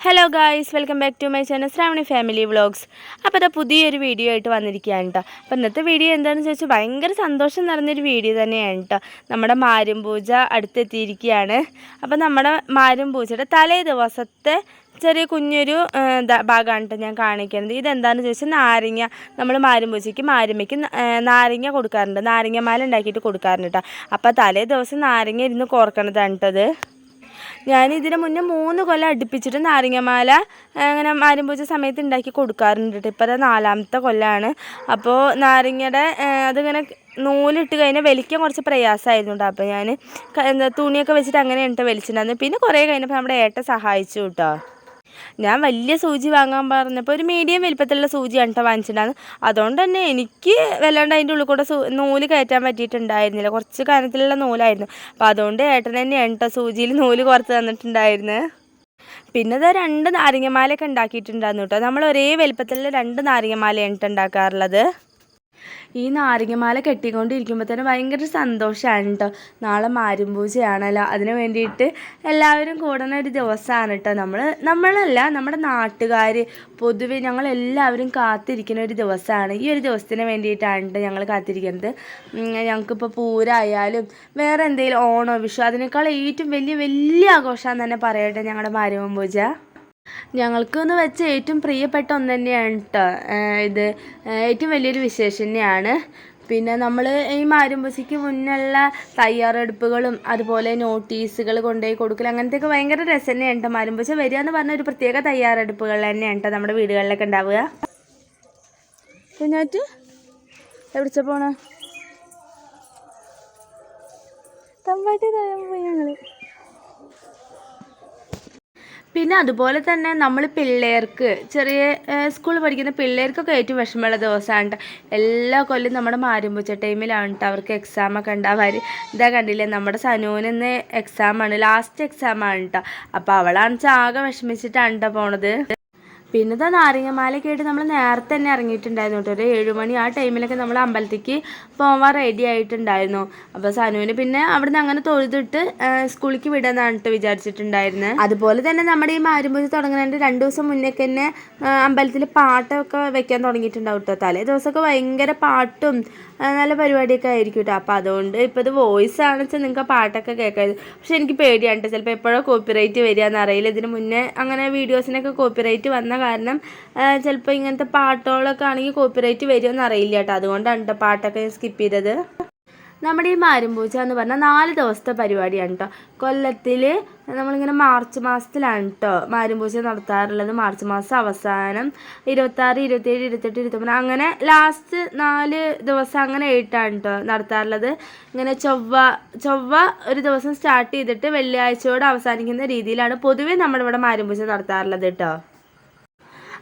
Hello guys welcome back to my channel Sravani family vlogs അപ്പോൾ അത് പുതിയൊരു video ആയിട്ട് വന്നിരിക്കുകയാണ് കേട്ടോ അപ്പോൾ ഇന്നത്തെ വീഡിയോ എന്താണെന്ന് ചോദിച്ചാൽ ഭയങ്കര സന്തോഷം നിറഞ്ഞൊരു വീഡിയോ തന്നെയാണ് കേട്ടോ നമ്മുടെ മാരും പൂജ അടുത്തെത്തിയിരിക്കുകയാണ്. അപ്പോൾ നമ്മുടെ മാരും പൂജയുടെ തലേ ദിവസത്തെ ചെറിയ കുഞ്ഞൊരു ഭാഗമാണ് കേട്ടോ ഞാൻ കാണിക്കുന്നത്. ഇതെന്താണെന്ന് ചോദിച്ചാൽ നാരങ്ങ നമ്മൾ മാരുംപൂജയ്ക്ക് ആ, നാരങ്ങ കൊടുക്കാറുണ്ട്. നാരങ്ങമാല ഉണ്ടാക്കിയിട്ട് കൊടുക്കാറുണ്ട് കേട്ടോ അപ്പോൾ തലേ ദിവസം നാരങ്ങ ഇരുന്ന് കോർക്കണതാണ് കേട്ടത് ഞാൻ ഇതിന് മുന്നേ മൂന്ന് കൊല്ലം അടുപ്പിച്ചിട്ട് നാരങ്ങമാല അങ്ങനെ മാരുമ്പൂജ സമയത്ത് ഉണ്ടാക്കി കൊടുക്കാറുണ്ട് കേട്ടോ. ഇപ്പോൾ അത് നാലാമത്തെ കൊല്ലമാണ് അപ്പോൾ നാരങ്ങയുടെ അതിങ്ങനെ നൂലിട്ട് കഴിഞ്ഞാൽ വലിക്കാൻ കുറച്ച് പ്രയാസമായിരുന്നു കേട്ടോ അപ്പോൾ ഞാൻ എന്താ തുണിയൊക്കെ വെച്ചിട്ട് അങ്ങനെ ഇട്ട് വലിച്ചിട്ടുണ്ടായിരുന്നു പിന്നെ കുറേ കഴിഞ്ഞപ്പോൾ നമ്മുടെ ഏട്ട സഹായിച്ചു കേട്ടോ ഞാൻ വലിയ സൂചി വാങ്ങാൻ പറഞ്ഞപ്പോൾ ഒരു മീഡിയം വലിപ്പത്തിലുള്ള സൂചിയാണ് കേട്ടോ വാങ്ങിച്ചിട്ടുണ്ടായിരുന്നു അതുകൊണ്ട് തന്നെ എനിക്ക് വല്ലാണ്ട് അതിന്റെ ഉള്ളിൽ കൂടെ നൂൽ കയറ്റാൻ പറ്റിയിട്ടുണ്ടായിരുന്നില്ല. കുറച്ച് കനത്തിലുള്ള നൂലായിരുന്നു. അപ്പോൾ അതുകൊണ്ട് ഏട്ടൻ തന്നെയാണ് കേട്ടോ സൂചിയിൽ നൂൽ കുറച്ച് തന്നിട്ടുണ്ടായിരുന്നത് പിന്നെ അത് രണ്ട് നാരങ്ങമാലയൊക്കെ ഉണ്ടാക്കിയിട്ടുണ്ടായിരുന്നു കേട്ടോ നമ്മൾ ഒരേ വലിപ്പത്തിലുള്ള രണ്ട് നാരങ്ങമാലയാണ് ഉണ്ടാക്കാറുള്ളത്. ഈ നാരങ്ങമാല കെട്ടിക്കൊണ്ടിരിക്കുമ്പോൾ തന്നെ ഭയങ്കര സന്തോഷമാണ് കേട്ടോ നാളെ മാരുംപൂജയാണല്ലോ. അതിന് വേണ്ടിയിട്ട് എല്ലാവരും കൂടുന്ന ഒരു ദിവസമാണ് കേട്ടോ നമ്മൾ നമ്മളല്ല നമ്മുടെ നാട്ടുകാർ പൊതുവെ ഞങ്ങൾ എല്ലാവരും കാത്തിരിക്കുന്ന ഒരു ദിവസമാണ് ഈ ഒരു ദിവസത്തിന് വേണ്ടിയിട്ടാണ് കേട്ടോ ഞങ്ങൾ കാത്തിരിക്കുന്നത് ഞങ്ങൾക്കിപ്പോൾ പൂരായാലും വേറെ എന്തെങ്കിലും ഓണോ വിഷു അതിനേക്കാൾ ഏറ്റവും വലിയ വലിയ ആഘോഷമാണെന്ന് തന്നെ പറയട്ടെ ഞങ്ങളുടെ പൂജ ഞങ്ങൾക്ക് എന്ന് വെച്ച ഏറ്റവും പ്രിയപ്പെട്ട ഒന്ന് തന്നെയാണ് കേട്ടോ ഇത് ഏറ്റവും വലിയൊരു വിശേഷം തന്നെയാണ്. പിന്നെ നമ്മൾ ഈ മാരുമ്പസിക്ക് മുന്നുള്ള തയ്യാറെടുപ്പുകളും അതുപോലെ നോട്ടീസുകൾ കൊണ്ടുപോയി കൊടുക്കൽ അങ്ങനത്തെയൊക്കെ ഭയങ്കര രസം തന്നെയാണ് കേട്ടോ മാരുമ്പശ വരിക എന്ന് പറഞ്ഞ ഒരു പ്രത്യേക തയ്യാറെടുപ്പുകൾ തന്നെയാണ് കേട്ടോ നമ്മുടെ വീടുകളിലൊക്കെ ഉണ്ടാവുക. കുഞ്ഞാറ്റ് പോണ? തമ്പാട്ടി പോയി ഞങ്ങൾ. പിന്നെ അതുപോലെ തന്നെ നമ്മൾ പിള്ളേർക്ക് ചെറിയ സ്കൂളിൽ പഠിക്കുന്ന പിള്ളേർക്കൊക്കെ ഏറ്റവും വിഷമമുള്ള ദിവസമാണ്. എല്ലാ കൊല്ലം നമ്മുടെ മാരുമ്പൂച്ച ടൈമിലാണ് കേട്ടോ അവർക്ക് എക്സാം ഒക്കെ ഉണ്ടാവാറ് ഇതാ കണ്ടില്ലേ നമ്മുടെ സനൂന് ഇന്ന് എക്സാമാണ് ലാസ്റ്റ് എക്സാമാണ് കേട്ടോ അപ്പോൾ അവളാണെന്ന് വെച്ചാൽ ആകെ വിഷമിച്ചിട്ടാണ് കേട്ടോ പോണത്. പിന്നെ ഇതാ നാരങ്ങമാലയൊക്കെ ആയിട്ട് നമ്മൾ നേരത്തെ തന്നെ ഇറങ്ങിയിട്ടുണ്ടായിരുന്നു കേട്ടോ. ഒരു ഏഴുമണി ആ ടൈമിലൊക്കെ നമ്മൾ അമ്പലത്തേക്ക് പോവാൻ റെഡി ആയിട്ടുണ്ടായിരുന്നു. അപ്പോൾ സനുവിന് പിന്നെ അവിടുന്ന് അങ്ങനെ തൊഴുതിട്ട് സ്കൂളിലേക്ക് വിടാന്നാണ് വിചാരിച്ചിട്ടുണ്ടായിരുന്നത് അതുപോലെ തന്നെ നമ്മുടെ ഈ മാരുമ്പൂജ തുടങ്ങുന്നതിന്റെ രണ്ട് ദിവസം മുന്നേ തന്നെ അമ്പലത്തിൽ പാട്ടൊക്കെ വെക്കാൻ തുടങ്ങിയിട്ടുണ്ടാവും കേട്ടോ തലേ ദിവസമൊക്കെ ഭയങ്കര പാട്ടും നല്ല പരിപാടിയൊക്കെ ആയിരിക്കും കേട്ടോ അപ്പോൾ അതുകൊണ്ട് ഇപ്പോൾ ഇത് വോയിസ് ആണെന്ന് വെച്ചാൽ നിങ്ങൾക്ക് പാട്ടൊക്കെ കേൾക്കാം പക്ഷെ എനിക്ക് പേടിയാണ് കേട്ടോ ചിലപ്പോൾ എപ്പോഴോ കോപ്പിറൈറ്റ് വരിക എന്നറിയില്ല. ഇതിന് മുന്നേ അങ്ങനെ വീഡിയോസിനൊക്കെ കോപ്പിറൈറ്റ് വന്ന കാരണം ചിലപ്പോൾ ഇങ്ങനത്തെ പാട്ടുകളൊക്കെ ആണെങ്കിൽ കോപ്പിറൈറ്റ് വരുമെന്ന് അറിയില്ല കേട്ടോ. അതുകൊണ്ടാണ് കേട്ടോ പാട്ടൊക്കെ സ്കിപ്പ് ചെയ്തത്. നമ്മുടെ ഈ മാരുംപൂച്ച എന്ന് പറഞ്ഞാൽ നാല് ദിവസത്തെ പരിപാടിയാണ് കേട്ടോ കൊല്ലത്തിൽ നമ്മളിങ്ങനെ മാർച്ച് മാസത്തിലാണ് കേട്ടോ മാരുംപൂച്ച നടത്താറുള്ളത്. മാർച്ച് മാസം അവസാനം ഇരുപത്താറ് ഇരുപത്തേഴ് ഇരുപത്തെട്ട് ഇരുപത്തൊമ്പത് അങ്ങനെ ലാസ്റ്റ് നാല് ദിവസം അങ്ങനെ ആയിട്ടാണ് കേട്ടോ നടത്താറുള്ളത്. ഇങ്ങനെ ചൊവ്വ ചൊവ്വ ഒരു ദിവസം സ്റ്റാർട്ട് ചെയ്തിട്ട് വെള്ളിയാഴ്ചയോടെ അവസാനിക്കുന്ന രീതിയിലാണ് പൊതുവേ നമ്മുടെ ഇവിടെ മാരുമ്പൂജ നടത്താറുള്ളത് കേട്ടോ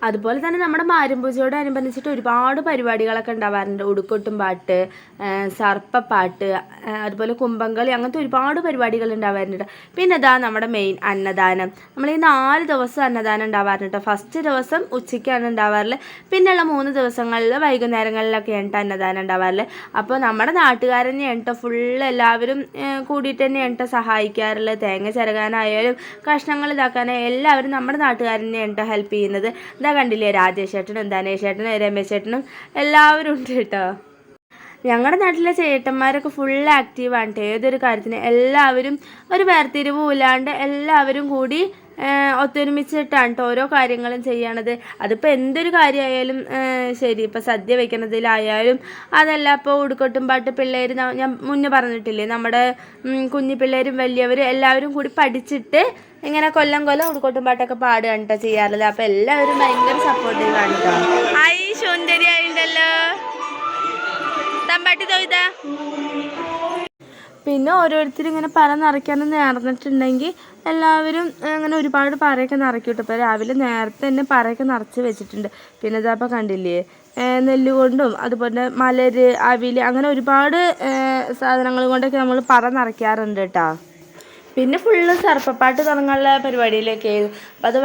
അതുപോലെ തന്നെ നമ്മുടെ മാരുമ്പൂജയോടനുബന്ധിച്ചിട്ട് ഒരുപാട് പരിപാടികളൊക്കെ ഉണ്ടാവാറുണ്ട്. ഉടുക്കൊട്ടും പാട്ട് സർപ്പപ്പാട്ട് അതുപോലെ കുമ്പംകളി അങ്ങനത്തെ ഒരുപാട് പരിപാടികൾ ഉണ്ടാവാറുണ്ട്. പിന്നെ ഇതാ നമ്മുടെ മെയിൻ അന്നദാനം. നമ്മൾ ഈ നാല് ദിവസം അന്നദാനം ഉണ്ടാവാറുണ്ട് ഫസ്റ്റ് ദിവസം ഉച്ചയ്ക്കാണ് ഉണ്ടാവാറുള്ളത് പിന്നെയുള്ള മൂന്ന് ദിവസങ്ങളിൽ വൈകുന്നേരങ്ങളിലൊക്കെ എണ്ണ അന്നദാനം ഉണ്ടാവാറുള്ളത് അപ്പോൾ നമ്മുടെ നാട്ടുകാരൻ എണ്ണ ഫുള്ള് എല്ലാവരും കൂടിയിട്ട് തന്നെ എണ്ണ സഹായിക്കാറുള്ളത് തേങ്ങ ചിരകാനായാലും കഷ്ണങ്ങൾ ഇതാക്കാനായാലും എല്ലാവരും നമ്മുടെ നാട്ടുകാരനെ എണ്ണ ഹെൽപ്പ് ചെയ്യുന്നത്. ഇതാ കണ്ടില്ലേ? രാജേഷ് ചേട്ടനും ധനേഷ് ചേട്ടനും രമേശ് ചേട്ടനും എല്ലാവരും ഉണ്ട് കേട്ടോ. ഞങ്ങളുടെ നാട്ടിലെ ചേട്ടന്മാരൊക്കെ ഫുൾ ആക്റ്റീവാണ് ഏതൊരു കാര്യത്തിന് എല്ലാവരും ഒരു വേർതിരിവും ഇല്ലാണ്ട് എല്ലാവരും കൂടി ഒത്തൊരുമിച്ചിട്ടാണ് കേട്ടോ ഓരോ കാര്യങ്ങളും ചെയ്യണത്. അതിപ്പോൾ എന്തൊരു കാര്യമായാലും ശരി ഇപ്പോൾ സദ്യ വെക്കണതിലായാലും അതല്ല ഇപ്പോൾ ഉടുക്കൊട്ടും പാട്ട് പിള്ളേർ ഞാൻ മുന്നേ പറഞ്ഞിട്ടില്ലേ നമ്മുടെ കുഞ്ഞു പിള്ളേരും വലിയവരും എല്ലാവരും കൂടി പഠിച്ചിട്ട് ഇങ്ങനെ കൊല്ലം കൊല്ലം ഉടുക്കൊട്ടും പാട്ടൊക്കെ പാടുകയാണ് കേട്ടോ ചെയ്യാറുള്ളത്. അപ്പോൾ എല്ലാവരും ഭയങ്കര സപ്പോർട്ടീവാണ് കേട്ടോ ഐ സൗന്ദര്യമായിട്ടുണ്ടല്ലോ തമ്പാട്ടി തൊയ്താ. പിന്നെ ഓരോരുത്തരും ഇങ്ങനെ പറ നിറയ്ക്കാനും നേർന്നിട്ടുണ്ടെങ്കിൽ എല്ലാവരും അങ്ങനെ ഒരുപാട് പറയൊക്കെ നിറയ്ക്കും കേട്ടോ. ഇപ്പോൾ രാവിലെ നേരത്തെ തന്നെ പറയൊക്കെ നിറച്ച് വെച്ചിട്ടുണ്ട്. പിന്നെ ഇതപ്പോൾ കണ്ടില്ലേ നെല്ല് കൊണ്ടും അതുപോലെ മലര് അവിൽ അങ്ങനെ ഒരുപാട് സാധനങ്ങൾ കൊണ്ടൊക്കെ നമ്മൾ പറ നിറയ്ക്കാറുണ്ട് കേട്ടോ. പിന്നെ ഫുള്ള് സർപ്പപ്പാട്ട് തുടങ്ങാനുള്ള പരിപാടിയിലൊക്കെ ആയിരുന്നു. അപ്പം അത്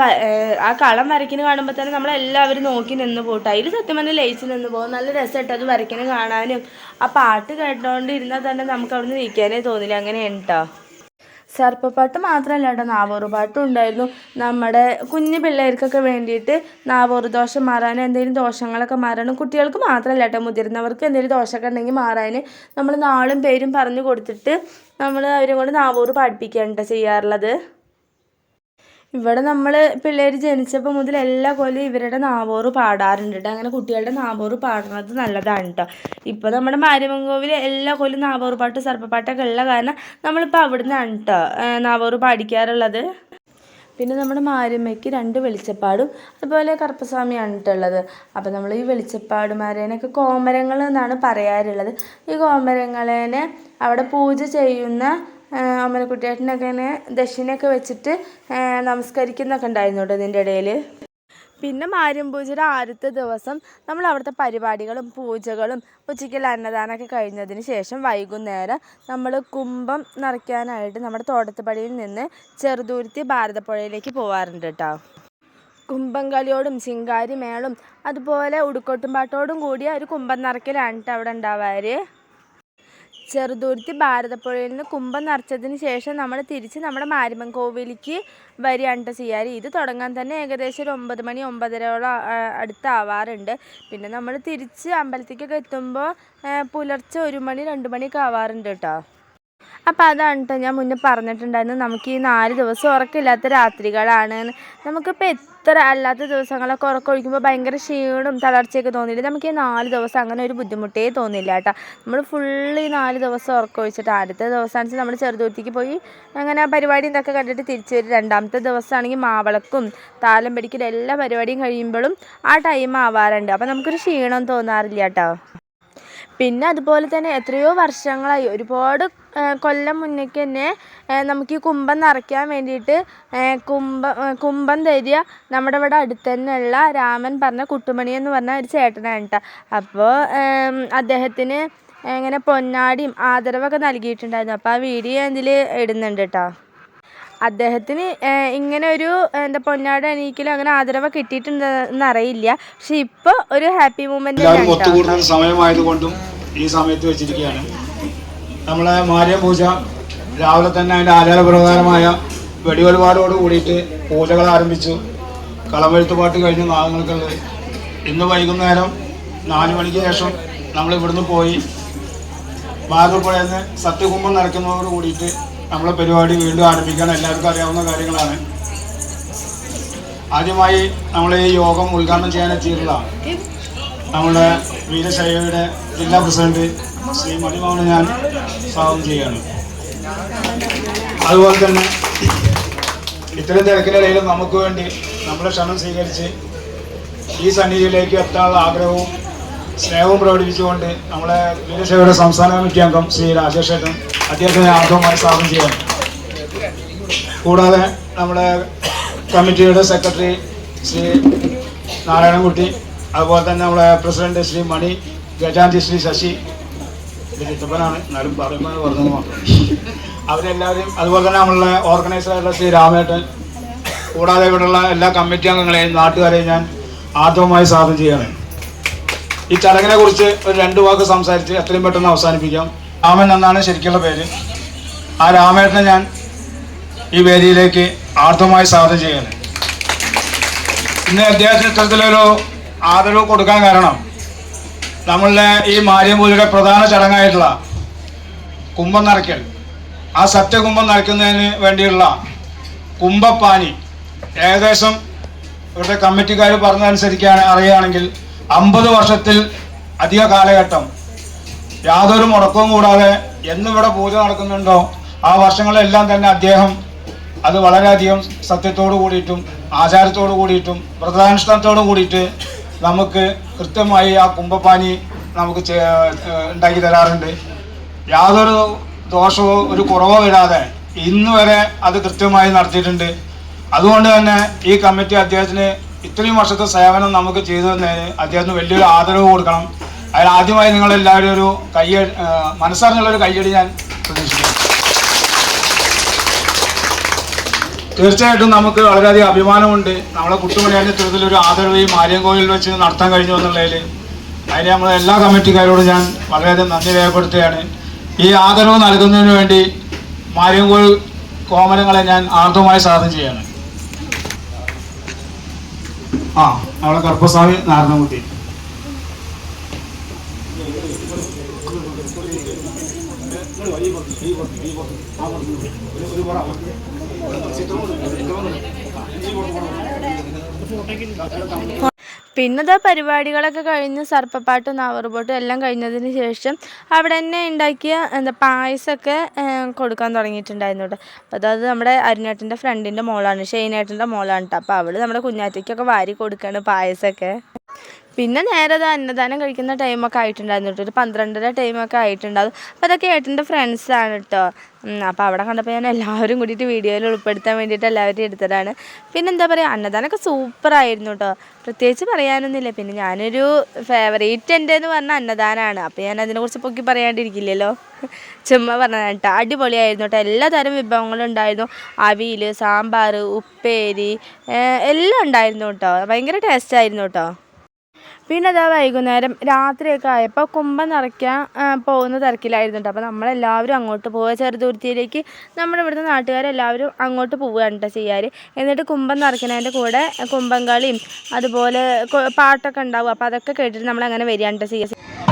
ആ കളം വരയ്ക്കുന്ന കാണുമ്പോൾ തന്നെ നമ്മളെല്ലാവരും നോക്കി നിന്ന് പോട്ടെ. അതിൽ സത്യം പറഞ്ഞാൽ ലയിച്ച് നിന്ന് പോകും. നല്ല രസമായിട്ട് അത് വരയ്ക്കുന്നത് കാണാനും. ആ പാട്ട് കേട്ടോണ്ട് ഇരുന്നാൽ തന്നെ നമുക്ക് അവിടെ നിന്ന് നിൽക്കാനേ തോന്നില്ല. അങ്ങനെയാണ് കേട്ടോ സർപ്പപ്പാട്ട് മാത്രമല്ല കേട്ടോ നാവോറ് പാട്ടും ഉണ്ടായിരുന്നു. നമ്മുടെ കുഞ്ഞു പിള്ളേർക്കൊക്കെ വേണ്ടിയിട്ട് നാവോറ് ദോഷം മാറാൻ എന്തെങ്കിലും ദോഷങ്ങളൊക്കെ മാറാനും കുട്ടികൾക്ക് മാത്രമല്ല കേട്ടോ മുതിർന്നവർക്ക് എന്തെങ്കിലും ദോഷമൊക്കെ ഉണ്ടെങ്കിൽ മാറാൻ നമ്മൾ നാളും പേരും പറഞ്ഞു കൊടുത്തിട്ട് നമ്മൾ അവരും കൊണ്ട് നാവോറ് പാടിപ്പിക്കുകയാണ് കേട്ടോ ചെയ്യാറുള്ളത്. ഇവിടെ നമ്മൾ പിള്ളേർ ജനിച്ചപ്പോൾ മുതൽ എല്ലാ കൊല്ലം ഇവരുടെ നാവോറ് പാടാറുണ്ട് കേട്ടോ അങ്ങനെ കുട്ടികളുടെ നാവോറ് പാടുന്നത് നല്ലതാണ് കേട്ടോ ഇപ്പോൾ നമ്മുടെ മാരിമംഗോവിൽ എല്ലാ കൊല്ലം നാവോറ് പാട്ട് സർപ്പപ്പാട്ടൊക്കെ ഉള്ള കാരണം നമ്മളിപ്പോൾ അവിടെ നിന്നാണ് കേട്ടോ നാവോറ് പാടിക്കാറുള്ളത്. പിന്നെ നമ്മുടെ മാരിമ്മയ്ക്ക് രണ്ട് വെളിച്ചപ്പാടും അതുപോലെ കറുപ്പസ്വാമിയാണ് കേട്ടുള്ളത് അപ്പോൾ നമ്മൾ ഈ വെളിച്ചപ്പാടുമാരേനൊക്കെ കോമരങ്ങൾ എന്നാണ് പറയാറുള്ളത്. ഈ കോമരങ്ങളേനെ അവിടെ പൂജ ചെയ്യുന്ന അമലക്കുട്ടിയേട്ടനൊക്കെ ഇങ്ങനെ ദക്ഷിണയൊക്കെ വെച്ചിട്ട് നമസ്കരിക്കുന്നൊക്കെ ഉണ്ടായിരുന്നു കേട്ടോ ഇതിന്റെ ഇടയിൽ. പിന്നെ മാര്യം പൂജയുടെ ആദ്യത്തെ ദിവസം നമ്മൾ അവിടുത്തെ പരിപാടികളും പൂജകളും ഉച്ചയ്ക്കുള്ള അന്നദാനമൊക്കെ കഴിഞ്ഞതിന് ശേഷം വൈകുന്നേരം നമ്മൾ കുംഭം നിറയ്ക്കാനായിട്ട് നമ്മുടെ തോട്ടത്തുപടിയിൽ നിന്ന് ചെറുതുരുത്തി ഭാരതപ്പുഴയിലേക്ക് പോകാറുണ്ട് കേട്ടോ. കുംഭംകളിയോടും ചിങ്കാരി മേളും അതുപോലെ ഉടുക്കോട്ടും പാട്ടോടും കൂടിയ ഒരു കുംഭം നിറയ്ക്കലാണ് കേട്ടോ അവിടെ ഉണ്ടാവാറ്. ചെറുതുരുത്തി ഭാരതപ്പുഴയിൽ നിന്ന് കുംഭം നിറച്ചതിന് ശേഷം നമ്മൾ തിരിച്ച് നമ്മുടെ മാരിമൻ കോവിലേക്ക് വരികയാണ് ചെയ്യാറ്. ഇത് തുടങ്ങാൻ തന്നെ ഏകദേശം ഒരു ഒമ്പത് മണി ഒമ്പതരയോളം അടുത്താവാറുണ്ട്. പിന്നെ നമ്മൾ തിരിച്ച് അമ്പലത്തിലേക്കൊക്കെ എത്തുമ്പോൾ പുലർച്ചെ ഒരു മണി രണ്ട് മണിയൊക്കെ ആവാറുണ്ട് കേട്ടോ അപ്പോൾ അതാണ് കേട്ടോ ഞാൻ മുന്നേ പറഞ്ഞിട്ടുണ്ടായിരുന്നു നമുക്ക് ഈ നാല് ദിവസം ഉറക്കമില്ലാത്ത രാത്രികളാണ്. നമുക്കിപ്പോൾ എത്ര അല്ലാത്ത ദിവസങ്ങളൊക്കെ ഉറക്കമൊഴിക്കുമ്പോൾ ഭയങ്കര ക്ഷീണവും തളർച്ചയൊക്കെ തോന്നില്ല നമുക്ക് ഈ നാല് ദിവസം അങ്ങനെ ഒരു ബുദ്ധിമുട്ടേ തോന്നില്ല കേട്ടോ. നമ്മൾ ഫുള്ള് ഈ നാല് ദിവസം ഉറക്കമൊഴിച്ചിട്ട് ആദ്യത്തെ ദിവസമാണെന്ന് നമ്മൾ ചെറുതൂത്തിക്ക് പോയി അങ്ങനെ പരിപാടി ഇതൊക്കെ കണ്ടിട്ട് തിരിച്ചു വരും രണ്ടാമത്തെ ദിവസമാണെങ്കിൽ മാവളക്കും താലം പിടിക്കലും എല്ലാ പരിപാടിയും കഴിയുമ്പോഴും ആ ടൈം ആവാറുണ്ട്. അപ്പോൾ നമുക്കൊരു ക്ഷീണം തോന്നാറില്ല കേട്ടോ. പിന്നെ അതുപോലെ തന്നെ എത്രയോ വർഷങ്ങളായി ഒരുപാട് കൊല്ലം മുന്നേക്ക് തന്നെ നമുക്ക് ഈ കുംഭം നിറയ്ക്കാൻ വേണ്ടിയിട്ട് കുംഭം കുംഭം തരിക നമ്മുടെ ഇവിടെ അടുത്ത് തന്നെയുള്ള രാമൻ പറഞ്ഞ കുട്ടുമണി എന്ന് പറഞ്ഞ ഒരു ചേട്ടനാണ് കേട്ടോ അപ്പോൾ അദ്ദേഹത്തിന് ഇങ്ങനെ പൊന്നാടിയും ആദരവൊക്കെ നൽകിയിട്ടുണ്ടായിരുന്നു. അപ്പോൾ ആ വീഡിയോ ഇതിൽ ഇടുന്നുണ്ട് കേട്ടോ അദ്ദേഹത്തിന് ഇങ്ങനെ ഒരു എന്താ പൊന്നാട് അണിയിക്കലും അങ്ങനെ ആദരവ് കിട്ടിയിട്ടുണ്ടെന്ന് അറിയില്ല. പക്ഷെ ഇപ്പൊ ഒരു ഹാപ്പി മൂമെന്റ് സമയമായതുകൊണ്ടും ഈ സമയത്ത് വെച്ചിരിക്കുകയാണ്. നമ്മളെ മാരിയ പൂജ രാവിലെ തന്നെ അതിന്റെ ആചാരപ്രകാരമായ വെടിവൽപാടോട് കൂടിയിട്ട് പൂജകൾ ആരംഭിച്ചു. കളമെഴുത്തുപാട്ട് കഴിഞ്ഞ് നാഗങ്ങൾക്കുള്ളത് ഇന്ന് വൈകുന്നേരം നാല് മണിക്ക് ശേഷം നമ്മൾ ഇവിടുന്ന് പോയി. ഭാഗപ്പുഴയിൽ നിന്ന് സത്യകുംഭം നടക്കുന്നതോട് കൂടിയിട്ട് നമ്മളെ പരിപാടി വീണ്ടും ആരംഭിക്കാൻ എല്ലാവർക്കും അറിയാവുന്ന കാര്യങ്ങളാണ്. ആദ്യമായി നമ്മൾ ഈ യോഗം ഉദ്ഘാടനം ചെയ്യാൻ എത്തിയിട്ടുള്ള നമ്മുടെ വീരശൈവയുടെ ജില്ലാ പ്രസിഡന്റ് ശ്രീ മണിമോഹനെ ഞാൻ സ്വാഗതം ചെയ്യാണ് അതുപോലെ തന്നെ ഇത്തരം തിരക്കിനിടയിലും നമുക്ക് വേണ്ടി നമ്മുടെ ക്ഷണം സ്വീകരിച്ച് ഈ സന്നിധിയിലേക്ക് എത്താനുള്ള ആഗ്രഹവും സ്നേഹവും പ്രകടിപ്പിച്ചുകൊണ്ട് നമ്മളെ വീരശേഖരുടെ സംസ്ഥാന കമ്മിറ്റി അംഗം ശ്രീ രാജേഷ് ഏട്ടൻ അദ്ദേഹത്തിന് ആഗ്രഹമായി സ്വാഗതം ചെയ്യാണ് കൂടാതെ നമ്മുടെ കമ്മിറ്റിയുടെ സെക്രട്ടറി ശ്രീ നാരായണൻകുട്ടി അതുപോലെ തന്നെ നമ്മുടെ പ്രസിഡന്റ് ശ്രീ മണി ഗജാന്തി ശ്രീ ശശി അവരെല്ലാവരും അതുപോലെ തന്നെ നമ്മളുടെ ഓർഗനൈസറായിട്ടുള്ള ശ്രീ രാമേട്ടൻ കൂടാതെ ഇവിടെയുള്ള എല്ലാ കമ്മിറ്റി അംഗങ്ങളെയും നാട്ടുകാരെയും ഞാൻ ആദ്യമായി സ്വാഗതം ചെയ്യാണ് ഈ ചടങ്ങിനെ കുറിച്ച് ഒരു രണ്ട് വാക്ക് സംസാരിച്ച് എത്രയും പെട്ടെന്ന് അവസാനിപ്പിക്കാം. രാമൻ എന്നാണ് ശരിക്കുള്ള പേര്. ആ രാമേട്ടനെ ഞാൻ ഈ വേദിയിലേക്ക് ആർദ്രമായി സ്വാഗതം ചെയ്യാണ് ഇന്ന് അദ്ദേഹത്തിന് ഇത്തരത്തിലൊരു ആദരവ് കൊടുക്കാൻ കാരണം നമ്മളുടെ ഈ മാര്യമ്പൂലിയുടെ പ്രധാന ചടങ്ങായിട്ടുള്ള കുംഭം നിറയ്ക്കൽ ആ സത്യകുംഭം നിറയ്ക്കുന്നതിന് വേണ്ടിയുള്ള കുംഭപ്പാനി ഏകദേശം ഇവിടുത്തെ കമ്മിറ്റിക്കാർ പറഞ്ഞതനുസരിക്കാണ് അറിയുകയാണെങ്കിൽ അമ്പത് വർഷത്തിൽ അധിക കാലഘട്ടം. യാതൊരു മുടക്കവും കൂടാതെ എന്നിവിടെ പൂജ നടക്കുന്നുണ്ടോ ആ വർഷങ്ങളെല്ലാം തന്നെ അദ്ദേഹം അത് വളരെയധികം സത്യത്തോടു കൂടിയിട്ടും ആചാരത്തോടു കൂടിയിട്ടും വ്രതാനുഷ്ഠാനത്തോടു കൂടിയിട്ട് നമുക്ക് കൃത്യമായി ആ കുമ്പപ്പാനി നമുക്ക് ഉണ്ടാക്കി തരാറുണ്ട്. യാതൊരു ദോഷവും ഒരു കുറവോ വരാതെ ഇന്ന് വരെ അത് കൃത്യമായി നടത്തിയിട്ടുണ്ട്. അതുകൊണ്ട് തന്നെ ഈ കമ്മിറ്റി അദ്ദേഹത്തിന് ഇത്രയും വർഷത്തെ സേവനം നമുക്ക് ചെയ്തു തന്നതിന് അദ്ദേഹത്തിന് വലിയൊരു ആദരവ് കൊടുക്കണം. അതിൽ ആദ്യമായി നിങ്ങളെല്ലാവരും ഒരു കയ്യ മനസ്സറിഞ്ഞുള്ളൊരു കയ്യടി ഞാൻ തീർച്ചയായിട്ടും നമുക്ക് വളരെയധികം അഭിമാനമുണ്ട്. നമ്മളെ കുട്ടുമണിയാന്റെ ഒരു ആദരവ് ഈ മാരിയങ്കോവിൽ വെച്ച് നടത്താൻ കഴിഞ്ഞു എന്നുള്ളതിൽ അതിന് നമ്മൾ എല്ലാ കമ്മിറ്റിക്കാരോടും ഞാൻ വളരെയധികം നന്ദി രേഖപ്പെടുത്തുകയാണ്. ഈ ആദരവ് നൽകുന്നതിന് വേണ്ടി മാരിയങ്കോവിൽ കോമരങ്ങളെ ഞാൻ ആർദ്രമായി സ്വാഗതം ചെയ്യാണ് ആ നമ്മളെ കറുപ്പസ്വാമി നാരദൻകുട്ടി. പിന്നത്തെ പരിപാടികളൊക്കെ കഴിഞ്ഞ് സർപ്പപ്പാട്ടും നാവറുപാട്ടും എല്ലാം കഴിഞ്ഞതിന് ശേഷം അവിടെ തന്നെ ഉണ്ടാക്കിയ എന്താ പായസമൊക്കെ കൊടുക്കാൻ തുടങ്ങിയിട്ടുണ്ടായിരുന്നു കേട്ടോ. അപ്പോൾ അതായത് നമ്മുടെ അരുണേട്ടന്റെ ഫ്രണ്ടിന്റെ മോളാണ് ഷെയ്നേട്ടന്റെ മോളാണ് കേട്ടോ. അപ്പോൾ അവൾ നമ്മുടെ കുഞ്ഞാറ്റയ്ക്കൊക്കെ വാരി കൊടുക്കുകയാണ് പായസമൊക്കെ. പിന്നെ നേരെ അത് അന്നദാനം കഴിക്കുന്ന ടൈമൊക്കെ ആയിട്ടുണ്ടായിരുന്നു കേട്ടോ. ഒരു പന്ത്രണ്ടര ടൈമൊക്കെ ആയിട്ടുണ്ടാകും അപ്പോൾ അതൊക്കെ ഏട്ടന്റെ ഫ്രണ്ട്സാണ് കേട്ടോ അപ്പോൾ അവിടെ കണ്ടപ്പോൾ ഞാൻ എല്ലാവരും കൂടിയിട്ട് വീഡിയോയിൽ ഉൾപ്പെടുത്താൻ വേണ്ടിയിട്ട് എല്ലാവരും എടുത്തതാണ്. പിന്നെ എന്താ പറയുക അന്നദാനമൊക്കെ സൂപ്പറായിരുന്നു കേട്ടോ പ്രത്യേകിച്ച് പറയാനൊന്നുമില്ല. പിന്നെ ഞാനൊരു ഫേവറേറ്റ് എന്റെ എന്ന് പറഞ്ഞാൽ അന്നദാനമാണ് അപ്പോൾ ഞാൻ അതിനെക്കുറിച്ച് പൊക്കി പറയാണ്ടിരിക്കില്ലല്ലോ. ചുമ്മാ പറഞ്ഞതാണ് കേട്ടോ. അടിപൊളിയായിരുന്നു കേട്ടോ എല്ലാ തരം വിഭവങ്ങളും ഉണ്ടായിരുന്നു. അവിയൽ സാമ്പാർ ഉപ്പേരി എല്ലാം ഉണ്ടായിരുന്നു കേട്ടോ ഭയങ്കര ടേസ്റ്റായിരുന്നു കേട്ടോ പിന്നെ അതാ വൈകുന്നേരം രാത്രിയൊക്കെ ആയപ്പോൾ കുമ്പം നിറയ്ക്കാൻ പോകുന്ന തിരക്കിലായിരുന്നു കേട്ടോ അപ്പോൾ നമ്മളെല്ലാവരും അങ്ങോട്ട് പോവുക. ചെറുതുരുത്തിയിലേക്ക് നമ്മുടെ ഇവിടുത്തെ നാട്ടുകാരെല്ലാവരും അങ്ങോട്ട് പോവുകയാണ് കേട്ടോ ചെയ്യാറ്. എന്നിട്ട് കുമ്പം നിറയ്ക്കുന്നതിന്റെ കൂടെ കുമ്പം കളിയും അതുപോലെ പാട്ടൊക്കെ ഉണ്ടാവും. അപ്പോൾ അതൊക്കെ കേട്ടിട്ട് നമ്മളങ്ങനെ വരികയാണ് കേട്ടോ ചെയ്യുക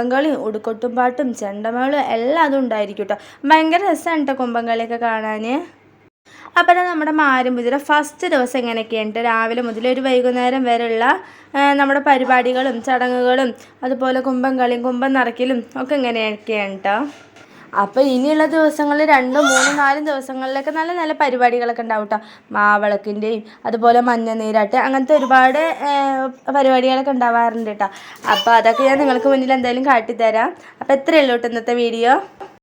കുമ്പംകളിയും ഉടുക്കൊട്ടും പാട്ടും ചെണ്ടമേളും എല്ലാം അതും ഉണ്ടായിരിക്കും കേട്ടോ ഭയങ്കര രസമാണ് കേട്ടോ കുമ്പംകളിയൊക്കെ കാണാൻ അപ്പോൾ നമ്മുടെ മാരുമുതിര ഫസ്റ്റ് ദിവസം എങ്ങനെയൊക്കെയാണ് ട്ടോ രാവിലെ മുതൽ ഒരു വൈകുന്നേരം വരെയുള്ള നമ്മുടെ പരിപാടികളും ചടങ്ങുകളും അതുപോലെ കുമ്പം കളിയും കുമ്പം നിറയ്ക്കലും ഒക്കെ ഇങ്ങനെയൊക്കെയാണ് കേട്ടോ അപ്പോൾ ഇനിയുള്ള ദിവസങ്ങളിൽ രണ്ടും മൂന്നും നാലും ദിവസങ്ങളിലൊക്കെ നല്ല നല്ല പരിപാടികളൊക്കെ ഉണ്ടാവും കേട്ടോ മാവിളക്കിന്റെയും അതുപോലെ മഞ്ഞ നീരാട്ട് അങ്ങനത്തെ ഒരുപാട് പരിപാടികളൊക്കെ ഉണ്ടാവാറുണ്ട് കേട്ടോ. അപ്പോൾ അതൊക്കെ ഞാൻ നിങ്ങൾക്ക് മുന്നിൽ എന്തായാലും കാട്ടിത്തരാം. അപ്പോൾ എത്രയേ ഉള്ളൂ കേട്ടോ ഇന്നത്തെ വീഡിയോ.